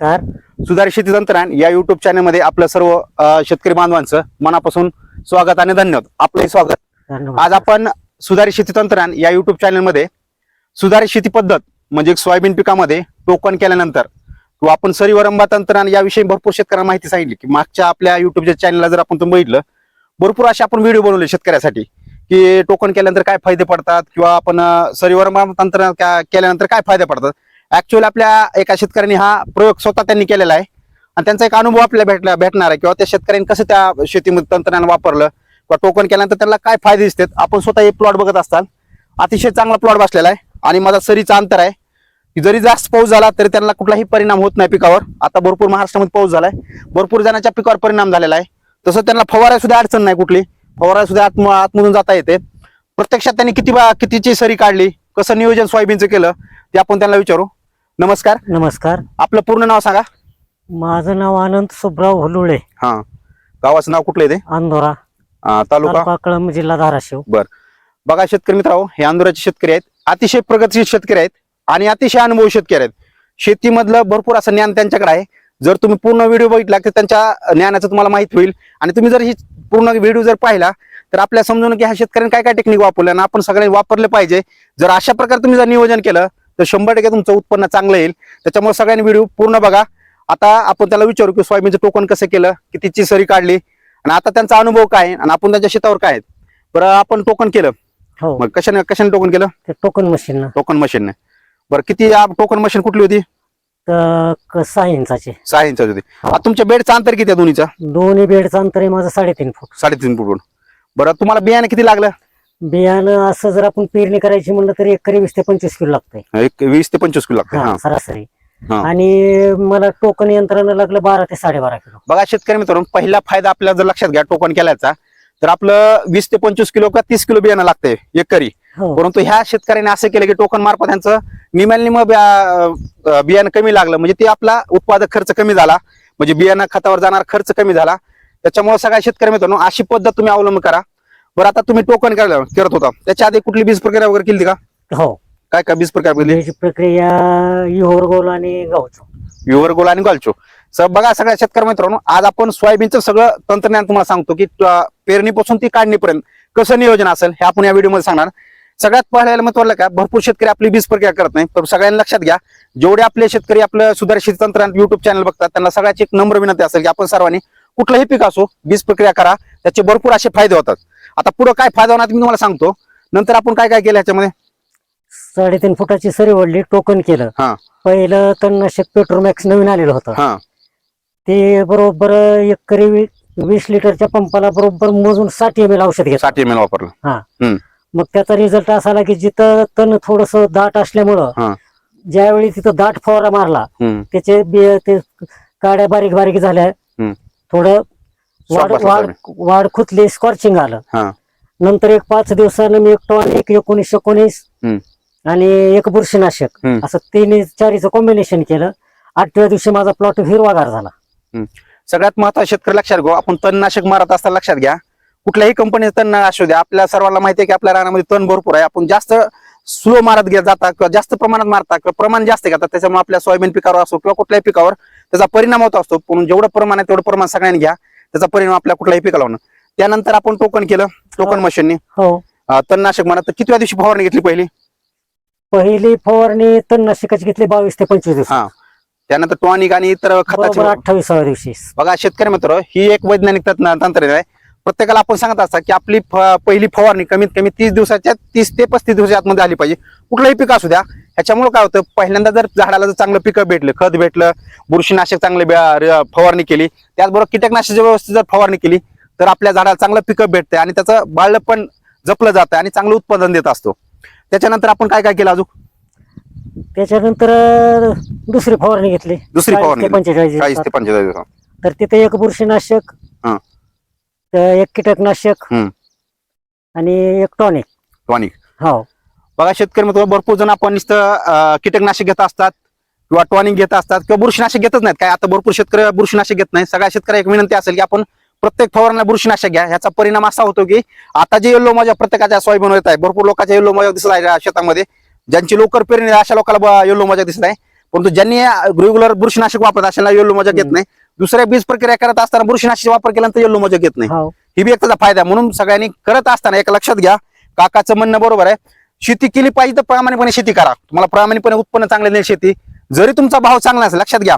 नमस्कार. सुधारित शेती तंत्रज्ञान या युट्यूब चॅनलमध्ये आपलं सर्व शेतकरी बांधवांचं मनापासून स्वागत आणि धन्यवाद. आपलंही स्वागत. आज आपण सुधारित शेती तंत्रज्ञान या युट्यूब चॅनलमध्ये सुधारित शेती पद्धत म्हणजे सोयाबीन पिकामध्ये टोकन केल्यानंतर किंवा आपण सरीवरंबा तंत्रज्ञान याविषयी भरपूर शेतकऱ्यांना माहिती सांगितली की मागच्या आपल्या युट्यूबच्या चॅनलला जर आपण तुम्ही बघितलं भरपूर असे आपण व्हिडिओ बनवले शेतकऱ्यासाठी की टोकन केल्यानंतर काय फायदे पडतात किंवा आपण सरीवरंबा तंत्रज्ञान केल्यानंतर काय फायदे पडतात ऍक्च्युअली आपल्या एका शेतकऱ्यांनी हा प्रयोग स्वतः त्यांनी केलेला आहे. आणि त्यांचा एक अनुभव आपल्याला भेटला भेटणार आहे किंवा त्या शेतकऱ्यांनी कसं त्या शेतीमध्ये तंत्रज्ञान वापरलं किंवा टोकन केल्यानंतर त्यांना काय फायदे दिसतात आपण स्वतः हे प्लॉट बघत असताल. अतिशय चांगला प्लॉट बसलेला आहे. आणि माझा सरीचा अंतर आहे की जरी जास्त पाऊस झाला तरी त्यांना कुठलाही परिणाम होत नाही पिकावर. आता भरपूर महाराष्ट्रामध्ये पाऊस झालाय. भरपूर जणांच्या पिकावर परिणाम झालेला आहे. तसं त्यांना फवारा सुद्धा अडचण नाही कुठली. फवारा सुद्धा आत आतमधून जाता येते. प्रत्यक्षात त्यांनी किती बा- कितीची सरी काढली कसं नियोजन सोयाबीनचं केलं ते आपण त्यांना विचारू. नमस्कार. नमस्कार. आपलं पूर्ण नाव सांगा. माझं नाव आनंद सुब्राव हुलुळे. हा. गावाचं नाव कुठलं आहे ते? अंधोरा तालुका? तालुका कळंब जिल्हा धाराशिव. बघा शेतकरी मित्रांनो हे आंदोलनाचे शेतकरी आहेत. अतिशय प्रगतशील शेतकरी आहेत आणि अतिशय अनुभवी शेतकरी आहेत. शेतीमधलं भरपूर असं ज्ञान त्यांच्याकडे आहे. जर तुम्ही पूर्ण व्हिडिओ बघितला तर त्यांच्या ज्ञानाचं तुम्हाला माहीत होईल. आणि तुम्ही जर ही पूर्ण व्हिडिओ जर पाहिला तर आपल्याला समजून की ह्या शेतकऱ्यांनी काय काय टेक्निक वापरल्या आणि आपण सगळ्यांनी वापरले पाहिजे. जर अशा प्रकारे तुम्ही जर नियोजन केलं तर शंभर टक्के तुमचं उत्पन्न चांगलं येईल. त्याच्यामुळे सगळ्यांनी व्हिडिओ पूर्ण बघा. आता आपण त्याला विचारू की सोयाबीनचं टोकन कसं केलं कितीची सरी काढली. आणि आता त्यांचा अनुभव काय आणि आपण त्यांच्या शेतावर काय बरं आपण टोकन केलं. हो. मग कशाने कशाने टोकन केलं? टोकन मशीन टोकन मशीनने. बरं किती टोकन मशीन कुठली होती? सहा इंचाचे. सहा इंच होती. आता तुमच्या बेडचं अंतर किती आहे दोन्हीचा? दोन्ही बेडचं अंतर आहे माझं साडेतीन फूट. साडेतीन फूट बरं तुम्हाला बियाणे किती लागलं? बियाणं असं जर आपण पेरणी करायची म्हणलं तर एकरी वीस ते पंचवीस किलो लागतंय. एक वीस ते पंचवीस किलो लागतं हा हा. सरासरी. हा. आणि मला टोकन यंत्रानं लागलं बारा ते साडेबारा किलो. बघा शेतकरी मित्रांनो पहिला फायदा आपल्याला जर लक्षात घ्या टोकन केल्याचा तर आपलं वीस ते पंचवीस किलो का तीस किलो बियाणं लागतंय एकरी. हो. परंतु ह्या शेतकऱ्याने असं केलं की टोकन मार्फत त्यांचं निम्याला निम बियाणं कमी लागलं. म्हणजे ते आपला उत्पादक खर्च कमी झाला म्हणजे बियाणं खतावर जाणार खर्च कमी झाला. त्याच्यामुळे सगळ्या शेतकरी मित्रांनो अशी पद्धत तुम्ही अवलंब करा. बरं आता तुम्ही टोकन करायला करत होता? त्याच्या आधी कुठली बीज प्रक्रिया वगैरे केली का? हो. काय काय बीज प्रक्रिया केली? याची प्रक्रिया इहोर गोल आणि गव्हाचं युवर गोल आणि गालचो सर बघा सगळ्या शेतकरी मित्रांनो आज आपण सोयाबीनचं सगळं तंत्रज्ञान तुम्हाला सांगतो की अं, पेरणीपासून ती काढणीपर्यंत कसं नियोजन असेल हे आपण या व्हिडिओमध्ये सांगणार. सगळ्यात पहिल्याला महत्वाला काय? भरपूर शेतकरी आपली बीज प्रक्रिया करत नाही तर सगळ्यांनी लक्षात घ्या जेवढे आपले शेतकरी आपलं सुधारित तंत्रज्ञान युट्यूब चॅनल बघतात त्यांना सगळ्याची एक नम्र विनंती असेल की आपण सर्वांनी कुठलंही पीक असो बीज प्रक्रिया करा त्याचे भरपूर असे फायदे होतात. आता पुढे काय फायदा होणार ते मी तुम्हाला सांगतो. नंतर आपण काय काय केलं ह्याच्यामध्ये? साडेतीन फुटाची सरी वडली टोकन केलं. हा. पहिलं तणनाशक पेट्रोमॅक्स नवीन आलेलं होतं. हा. ते बरोबर एकरी वी- वीस लिटरच्या पंपाला बरोबर मोजून साठ एम एल औषध घेत साठ एम एल वापरलं. मग त्याचा रिझल्ट असा आला की जिथं तण थोडस दाट हा. असल्यामुळं ज्यावेळी तिथं दाट फवारा मारला हम्म. त्याचे बी- ते काड्या बारीक बारीक झाल्या. हम्म. थोडं वाढ खुतली स्कॉर्चिंग आलं. हा. नंतर एक पाच दिवसानं मी एक टॉन एक एकोणीस एकोणीस हम्म. आणि एक बुरशीनाशक. हम्म. असं तिन्ही चारीचं कॉम्बिनेशन केलं. आठव्या दिवशी माझा प्लॉट हिरवागार झाला. सगळ्यात महत्वाचं शेतकरी लक्षात घ्या. आपण तणनाशक मारत असताना लक्षात घ्या. कुठल्याही कंपनीचं तण असू द्या. आपल्या सर्वांना माहिती आहे की आपल्या रानामध्ये तण भरपूर आहे. आपण जास्त स्लो मारत घेत जाता किंवा जास्त प्रमाणात मारता किंवा प्रमाण जास्त घेतात त्याच्यामुळे आपल्या सोयाबीन पिकावर असो किंवा कुठल्याही पिकावर त्याचा परिणाम होत असतो. पण जेवढं प्रमाण आहे तेवढं प्रमाण सगळ्यांनी घ्या. त्याचा परिणाम आपल्या कुठल्याही पिकाला होणं त्यानंतर आपण टोकन केलं टोकन हो. मशीनने. हो. तणनाशक म्हणा तर कितव्या दिवशी फवारणी घेतली पहिली? पहिली फवारणी तणनाशकाची घेतली बावीस ते पंचवीस दिवस हा. त्यानंतर टॉनिक आणि इतर खताची अठ्ठावीसाव्या दिवशी. बघा शेतकरी मित्र ही एक वैज्ञानिक तंत्र- तंत्रज्ञान आहे. प्रत्येकाला आपण सांगत असता की आपली पहिली फवारणी कमीत कमी तीस दिवसाच्या तीस ते पस्तीस दिवसाच्या आतमध्ये आली पाहिजे कुठलंही पीक असू द्या ह्याच्यामुळे काय होतं पहिल्यांदा जर झाडाला जर चांगलं पिकं भेटलं खत भेटलं बुरशीनाशक चांगले फवारणी केली त्याचबरोबर कीटकनाशक व्यवस्थित जर फवारणी केली तर आपल्या झाडाला चांगलं पिकं भेटते आणि त्याचं बाळलं पण जपलं जातं आणि चांगलं उत्पादन देत असतो त्याच्यानंतर आपण काय काय केलं अजून त्याच्यानंतर दुसरी फवारणी घेतली दुसरी 40 फवारणी पंचेचाळीस. ते पंचेचाळीस. तर तिथे एक बुरशीनाशक. तर एक कीटकनाशक हम्म. आणि एक टॉनिक. टॉनिक. हो. बघा शेतकरी मित्र भरपूर जण आपण नुसतं अं, कीटकनाशक घेत असतात किंवा टॉनिक घेत असतात किंवा बुरशीनाशक घेतच नाहीत. काय आता भरपूर शेतकरी बुरशीनाशक घेत नाही सगळ्या शेतकऱ्या एक विनंती असेल की आपण प्रत्येक फवारण्याला बुरशीनाशक घ्या. ह्याचा परिणाम असा होतो की आता जे येल्लो माझ्या प्रत्येकाच्या सोयाबीन येत आहे. भरपूर लोकांच्या येल्लो माझ्या दिसत आहे शेतामध्ये. ज्यांची लवकर पेरणी आहे, अशा लोकांना येल्लो माझ्या दिसत आहे. परंतु ज्यांनी रेग्युलर बुरशीनाशक वापरत असेल येल्लो मजा घेत. नाही. दुसऱ्या बीज प्रक्रिया करत असताना बुरशीनाशक वापर केल्यानंतर येल्लो मजा घेत नाही. हो. ही बी एक त्याचा फायदा. म्हणून सगळ्यांनी करत असताना एक लक्षात घ्या काकाचं म्हणणं बरोबर आहे. शेती केली पाहिजे तर प्रामाणिकपणे शेती करा. तुम्हाला प्रामाणिकपणे उत्पन्न चांगलं नाही शेती. जरी तुमचा भाव चांगला असेल लक्षात घ्या.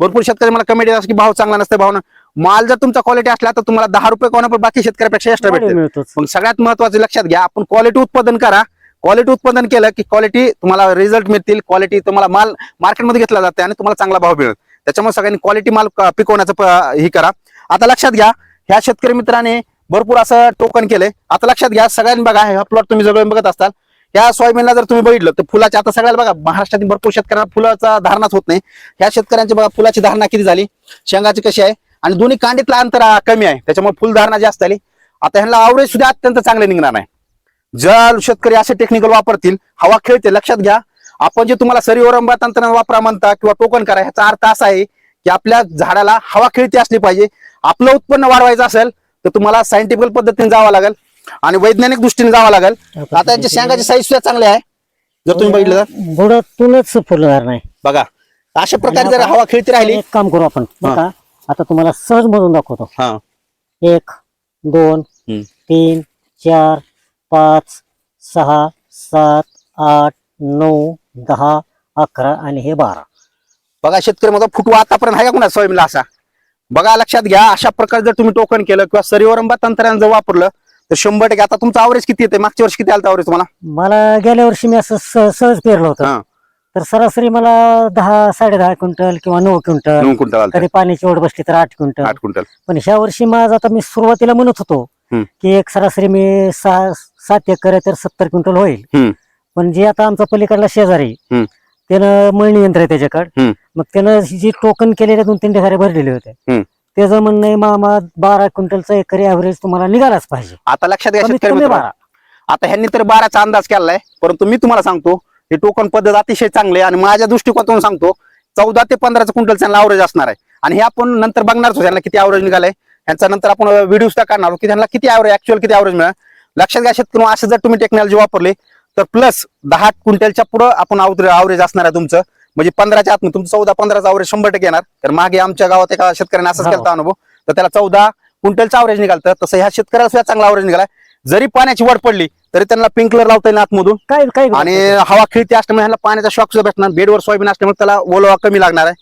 भरपूर शेतकरी मला कमेंट येतात की भाव चांगला नसते भाव माल जर तुमचा क्वालिटी असला तर तुम्हाला दहा रुपये कोणा पण बाकी शेतकऱ्यापेक्षा एक्स्ट्रा भेटते मग सगळ्यात महत्वाचं लक्षात घ्या. आपण क्वालिटी उत्पादन करा. क्वालिटी उत्पादन केलं की क्वालिटी तुम्हाला रिझल्ट मिळतील. क्वालिटी तुम्हाला माल मार्केटमध्ये घेतला जाते आणि तुम्हाला चांगला भाव मिळेल. त्याच्यामुळे सगळ्यांनी क्वालिटी माल पिकवण्याचं प- हे करा. आता लक्षात घ्या ह्या शेतकरी मित्राने भरपूर असं टोकन केलंय. आता लक्षात घ्या सगळ्यांनी बघा हा प्लॉट तुम्ही जवळ बघत असताल या सोयाबीनला जर तुम्ही बघितलं तर फुलाच्या आता सगळ्याला बघा महाराष्ट्रातील भरपूर शेतकऱ्यांना फुलाचा धारणाच होत नाही. ह्या शेतकऱ्यांची बघा फुलाची धारणा किती झाली? शेंगाची कशी आहे? आणि दोन्ही कांडीतला अंतर कमी आहे. त्याच्यामुळे फुलधारणा जास्त आली. आता ह्यांना आवरेज सुद्धा अत्यंत चांगले निघणार नाही. जर शेतकरी असे टेक्निकल वापरतील हवा खेळते लक्षात घ्या. आपण जे तुम्हाला सरीवरंबा तंत्रज्ञान वापरा म्हणता किंवा टोकन करा ह्याचा अर्थ असा आहे की आपल्या झाडाला हवा खेळती असली पाहिजे. आपलं उत्पन्न वाढवायचं असेल तर तुम्हाला सायंटिफिकल पद्धतीने जावं लागेल आणि वैज्ञानिक दृष्टीने जावं लागेल. आता यांच्या शेंगाची साईज सुद्धा चांगली आहे. जर तुम्ही बघितलं फुलणार नाही. बघा अशा प्रकारे जर हवा खेळती राहिली. एक काम करू आपण. आता तुम्हाला सहज मधून दाखवतो. हा. एक दोन. तीन चार पाच सहा सात आठ नऊ दहा अकरा आणि हे बारा. बघा शेतकरी माझा फुटवा आतापर्यंत आहे का कुणा सोयाबीनला असा? बघा लक्षात घ्या अशा प्रकारे जर तुम्ही टोकन केलं किंवा सरीवरंबा तंत्रज्ञान जर वापरलं तर शंभर टक्के आता तुमचं अवरेज किती येते मागच्या वर्षी किती आलं अवरेज तुम्हाला? मला गेल्या वर्षी मी असं स- सहज पेरलं हा. होतं तर सरासरी मला दहा साडे दहा क्विंटल किंवा नऊ क्विंटल नऊ क्विंटल आलं कधी पाण्याची ओढ बसली तर आठ क्विंटल. आठ क्विंटल. पण ह्या वर्षी माझं आता मी सुरुवातीला म्हणत होतो हम्म. की एक सरासरी मी सहा सात एकर आहे तर सत्तर क्विंटल होईल. पण जे आता आमचा पलीकडला शेजारी. त्यानं मळणी यंत्र आहे त्याच्याकडे. मग त्यानं जी टोकन केलेले दोन तीन ढेगारे भरलेले होते. त्याचं म्हणणं आहे मामा बारा क्विंटलचा एकरी ऍव्हरेज तुम्हाला निघालाच पाहिजे आता लक्षात घ्या. बारा आता ह्यांनी तर बाराचा अंदाज केलाय परंतु मी तुम्हाला सांगतो हे टोकन पद्धत अतिशय चांगली आहे आणि माझ्या दृष्टिकोनातून सांगतो चौदा ते पंधराचं क्विंटल त्यांना अवरेज असणार आहे आणि हे आपण नंतर बघणारच त्यांना किती अवरेज निघालाय ह्यांचा नंतर आपण व्हिडिओ सुद्धा काढणार आहोत की त्यांना किती अवरेज ऍक्च्युअल किती अवरेज मिळाल लक्षात घ्या शेतकरी असं जर तुम्ही टेक्नॉलॉजी वापरली तर प्लस दहा क्विंटलच्या पुढं आपण अवरेज असणार आहे तुमचं. म्हणजे पंधराच्या आत तुमचं चौदा पंधराचा अवरेज शंभर टक्के येणार. तर मागे आमच्या गावात एका शेतकऱ्याने असंच हो. केला अनुभव. तर त्याला चौदा क्विंटलचा अवरेज निघालतं. तसं ह्या शेतकऱ्याला सुद्धा चांगला अवरेज निघाला. जरी पाण्याची वड पडली तरी त्यांना पिंकलर लावता येईल आतमधून. काय काय आणि हवा खिळती असल्यामुळे ह्याला पाण्याचा शॉक सुद्धा भेटणार बेडवर सोयाबीन असल्यामुळे त्याला ओलवा कमी लागणार आहे.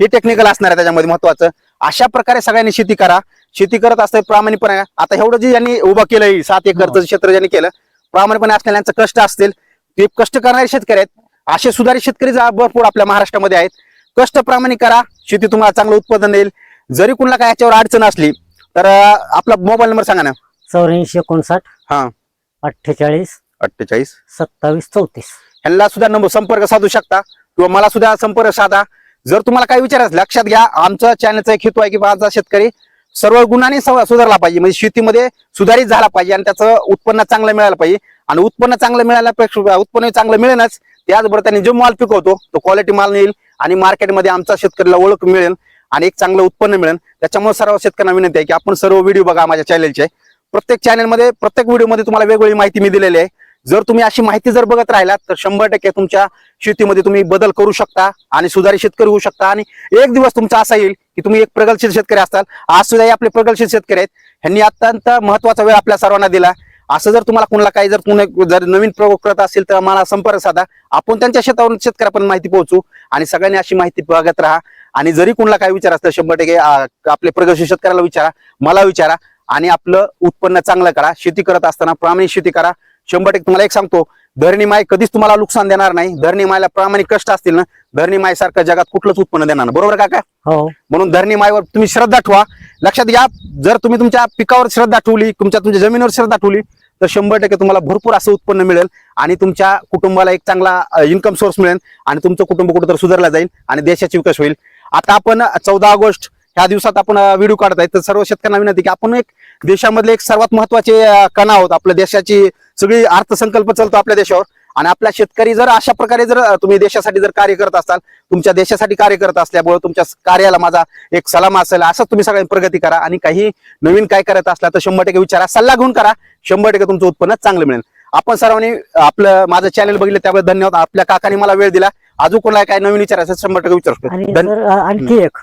हे टेक्निकल असणार आहे त्याच्यामध्ये महत्वाचं. अशा प्रकारे सगळ्यांनी शेती करा. शेती करत असते प्रामाणिकपणे आता एवढं जे यांनी उभं केलंय सात एकरचं क्षेत्र ज्यांनी केलं प्रामाणिकपणे असलेल्या यांचं कष्ट असतील ते कष्ट करणारे शेतकरी आहेत. असे सुधारित शेतकरी जा- भरपूर आपल्या महाराष्ट्रामध्ये आहेत. कष्ट प्रामाणिक करा शेती तुम्हाला चांगलं उत्पादन देईल. जरी कुणाला काय याच्यावर अडचण असली तर आपला मोबाईल नंबर सांगा ना. चौऱ्याऐंशी एकोणसाठ हा. अठ्ठेचाळीस अठ्ठेचाळीस. सत्तावीस चौतीस. ह्यांना सुद्धा नंबर संपर्क साधू शकता किंवा मला सुद्धा संपर्क साधा. जर तुम्हाला काही विचारायचं लक्षात घ्या आमचं चॅनलचा एक हेतू आहे की माझा शेतकरी सर्व गुणांनी सुधारला पाहिजे. म्हणजे शेतीमध्ये सुधारित झाला पाहिजे आणि त्याचं उत्पन्न चांगलं मिळालं पाहिजे. आणि उत्पन्न चांगलं मिळाल्यापेक्षा उत्पन्न चांगलं मिळेलच त्याचबरोबर त्यांनी जो माल पिकवतो तो क्वालिटी माल मिळेल आणि मार्केटमध्ये आमचा शेतकऱ्याला ओळख मिळेल आणि एक चांगलं उत्पन्न मिळेल. त्याच्यामुळे सर्व शेतकऱ्यांना विनंती आहे की आपण सर्व व्हिडिओ बघा माझ्या चॅनलचे प्रत्येक चॅनलमध्ये प्रत्येक व्हिडिओमध्ये तुम्हाला वेगवेगळी माहिती मी दिलेली आहे. जर तुम्ही अशी माहिती जर बघत राहिलात तर शंभर टक्के तुमच्या शेतीमध्ये तुम्ही बदल करू शकता आणि सुधारित शेतकरी होऊ शकता. आणि एक दिवस तुमचा असा येईल की तुम्ही एक प्रगलशील शेतकरी असताल आज सुद्धा हे आपले प्रगलशील शेतकरी आहेत. ह्यांनी अत्यंत महत्त्वाचा वेळ आपल्या सर्वांना दिला. असं जर तुम्हाला कुणाला काही जर पुन्हा जर नवीन प्रयोग करत असेल तर मला संपर्क साधा. आपण त्यांच्या शेतावरून शेतकऱ्यापर्यंत माहिती पोहोचू आणि सगळ्यांनी अशी माहिती बघत राहा. आणि जरी कुणाला काय विचार असतं शंभर टक्के आपले प्रगतशील शेतकऱ्याला विचारा मला विचारा आणि आपलं उत्पन्न चांगलं करा. शेती करत असताना प्रामाणिक शेती करा. शंभर टक्के तुम्हाला एक सांगतो धरणी माय कधीच तुम्हाला नुकसान देणार नाही. धरणी मायला प्रामाणिक कष्ट असतील ना धरणी माय सारखं जगात कुठलंच उत्पन्न देणार नाही. बरोबर काका? हो. म्हणून धरणी मायवर तुम्ही श्रद्धा ठेवा. लक्षात घ्या जर तुम्ही तुमच्या पिकावर श्रद्धा ठेवली तुमच्या तुमच्या जमिनीवर श्रद्धा ठेवली तर शंभर टक्के तुम्हाला भरपूर असं उत्पन्न मिळेल आणि तुमच्या कुटुंबाला एक चांगला इन्कम सोर्स मिळेल आणि तुमचं कुटुंब कुठं सुधारला जाईल आणि देशाची विकास होईल. आता आपण चौदा ऑगस्ट ह्या दिवसात आपण व्हिडिओ काढत आहे तर सर्व शेतकऱ्यांना विनंती की आपण एक देशामधले एक सर्वात महत्त्वाचे कणा आहोत. आपल्या देशाची सगळी अर्थसंकल्प चालतो आपल्या देशावर. आणि आपला शेतकरी जर अशा प्रकारे जर तुम्ही देशासाठी जर कार्य करत असाल तुमच्या देशासाठी कार्य करत असल्यामुळे तुमच्या कार्याला माझा एक सलाम असेल असंच तुम्ही सगळ्यांनी प्रगती करा. आणि काही नवीन काय करत असला तर शंभर टक्के विचारा सल्ला घेऊन करा. शंभर टक्के तुमचं उत्पन्न चांगलं मिळेल. आपण सर्वांनी आपलं माझं चॅनल बघितलं त्याबद्दल धन्यवाद. आपल्या काकाने मला वेळ दिला. अजून कोणाला काय नवीन विचारायचं शंभर टक्के विचारू आणखी एक.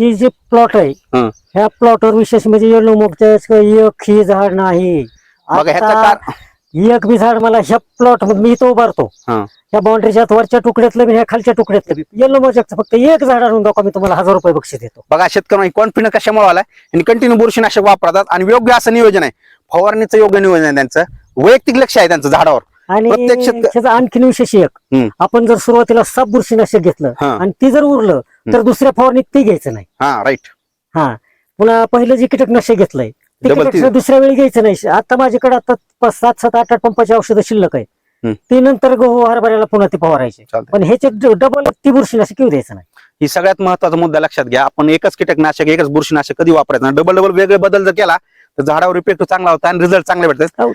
हा. जी प्लॉट आहे हं. ह्या प्लॉटवर विशेष म्हणजे येलो मोगच्या एक ही झाड नाही. ह्याचं आता एक बी झाड मला ह्या प्लॉट मी तो उभारतो. हं. ह्या बाउंड्रीच्या वरच्या तुकड्यातलं बी ह्या खालच्या तुकड्यातलं बी. येलो मोजकचं फक्त एक झाड आणून दाखवा मी तुम्हाला हजार रुपये बक्षीस देतो. बघा शेतकऱ्यांना कॉन्फिडन्स कशामुळे आलाय? आणि कंटिन्यू बुरशीनाशक वापरतात आणि योग्य असं नियोजन आहे. फवारणीचं योग्य नियोजन आहे त्यांचं. वैयक्तिक लक्ष आहे त्यांचं झाडावर. आणि प्रत्येक शेतक- त्याचं आणखीन विशेष एक. हं. आपण जर सुरुवातीला साप बुरशीनाशक घेतलं हा. आणि ती जर उरलं तर दुसऱ्या फवारणीत ते घ्यायचं नाही. हा राईट हा. पुन्हा पहिलं जे कीटकनाशक घेतलंय ते Double कीटकनाशक ती- दुसऱ्या वेळी घ्यायचं नाही. आता माझ्याकडे आता पाच- सात सात आठ आठ पंपाची औषधं शिल्लक हम्म. ती नंतर गहू हरभऱ्याला पुन्हा ते फवारायचे. चालतंय. पण ह्याचे डबल ती बुरशीनाशक येऊ द्यायचं नाही. ही सगळ्यात महत्त्वाचा मुद्दा लक्षात घ्या. आपण एकच कीटकनाशक एकच बुरशीनाशक कधी वापरायचं डबल डबल वेगळे बदल जर केला तर झाडावर इफेक्ट चांगला होता आणि रिझल्ट चांगले भेटतात.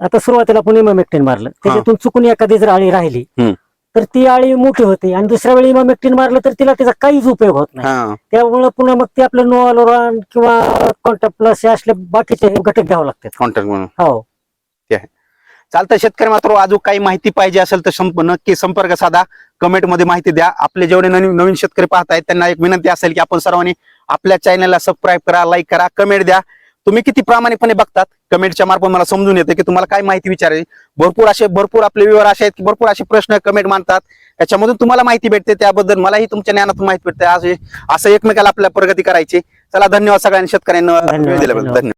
आता सुरुवातीला आपण इमामेक्टिन मारलं. त्याच्यातून चुकून एखादी जर आळी राहिली. तर ती आळी मोठी होते आणि दुसऱ्या वेळी इमामेक्टिन मारलं तर तिला त्याचा काहीच उपयोग होत नाही. त्यामुळे पुन्हा मग ते आपलं नोआलोरान किंवा कॉन्टॅक्ट प्लस असले बाकीचे घटक घ्यावे लागतात. कॉन्टॅक्ट म्हणून. हो. चालतं शेतकरी मात्र अजून काही माहिती पाहिजे असेल तर संप- नक्की संपर्क साधा. कमेंटमध्ये माहिती द्या. आपले जेवढे नवीन नवीन शेतकरी पाहत आहेत त्यांना एक विनंती असेल की आपण सर्वांनी आपल्या चॅनलला सबस्क्राईब करा लाईक करा कमेंट द्या. तुम्ही किती प्रामाणिकपणे बघतात? कमेंटच्या मार्फत मला समजून येते की तुम्हाला काय माहिती विचारायची भरपूर असे भरपूर आपले विवर असे आहेत की भरपूर असे प्रश्न कमेंट मानतात त्याच्यामधून तुम्हाला माहिती भेटते त्याबद्दल मलाही तुमच्या ज्ञानातून माहिती भेटते. असे असं एकमेकाला आपल्या प्रगती करायची. चला धन्यवाद सगळ्यांनी शेतकऱ्यांना. धन्यवाद.